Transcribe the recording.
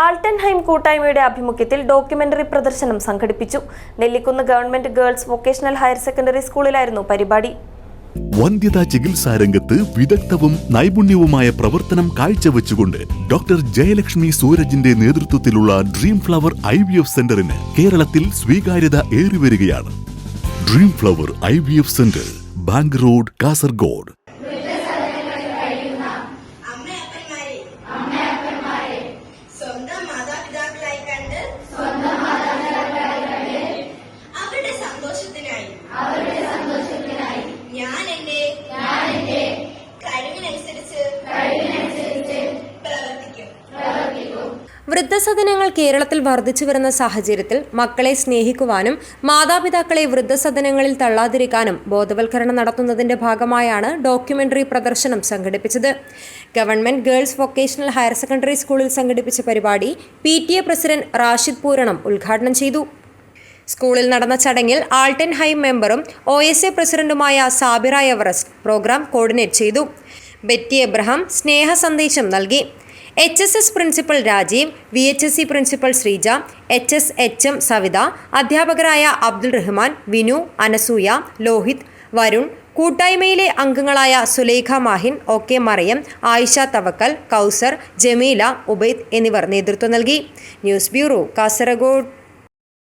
ആൾട്ടൻഹൈം കൂട്ടായ്മയുടെ ആഭിമുഖ്യത്തിൽ ഡോക്യുമെന്ററി പ്രദർശനം സംഘടിപ്പിച്ചു. Nellikkunnu government girls vocational higher secondary സ്കൂളിലായിരുന്നു പരിപാടി. വന്ധ്യതാ ചികിത്സാ രംഗത്ത് വിദഗ്ധവും നൈപുണ്യവുമായ പ്രവർത്തനം കാഴ്ചവെച്ചുകൊണ്ട് ഡോക്ടർ ജയലക്ഷ്മി സൂരജിന്റെ നേതൃത്വത്തിലുള്ള dream flower I V F സെന്ററിന് കേരളത്തിൽ സ്വീകാര്യത ഏറിവരികയാണ്. Dream flower I V F centre bank road Kasaragod. വൃദ്ധസദനങ്ങൾ കേരളത്തിൽ വർദ്ധിച്ചു വരുന്ന സാഹചര്യത്തിൽ മക്കളെ സ്നേഹിക്കുവാനും മാതാപിതാക്കളെ വൃദ്ധസദനങ്ങളിൽ തള്ളാതിരിക്കാനും ബോധവൽക്കരണം നടത്തുന്നതിന്റെ ഭാഗമായാണ് ഡോക്യുമെന്ററി പ്രദർശനം സംഘടിപ്പിച്ചത്. Government girls vocational higher secondary സ്കൂളിൽ സംഘടിപ്പിച്ച പരിപാടി P T A president Rashid Pooranam ഉദ്ഘാടനം ചെയ്തു. സ്കൂളിൽ നടന്ന ചടങ്ങിൽ ആൾട്ടൻ ഹൈം മെമ്പറും ഒ എസ് എ പ്രസിഡന്റുമായ സാബിറ എവറസ്റ്റ് പ്രോഗ്രാം കോർഡിനേറ്റ് ചെയ്തു. ബെറ്റി എബ്രഹാം സ്നേഹ സന്ദേശം നൽകി. H S S principal Rajeev V H S C principal Sreeja H S H M Savitha അധ്യാപകരായ അബ്ദുൾ റഹ്മാൻ വിനു അനസൂയ ലോഹിത് വരുൺ കൂട്ടായ്മയിലെ അംഗങ്ങളായ സുലേഖ മാഹിൻ ഒ കെ മറിയം ആയിഷ തവക്കൽ കൗസർ ജമീല ഉബൈദ് എന്നിവർ നേതൃത്വം നൽകി. News bureau Kasaragod.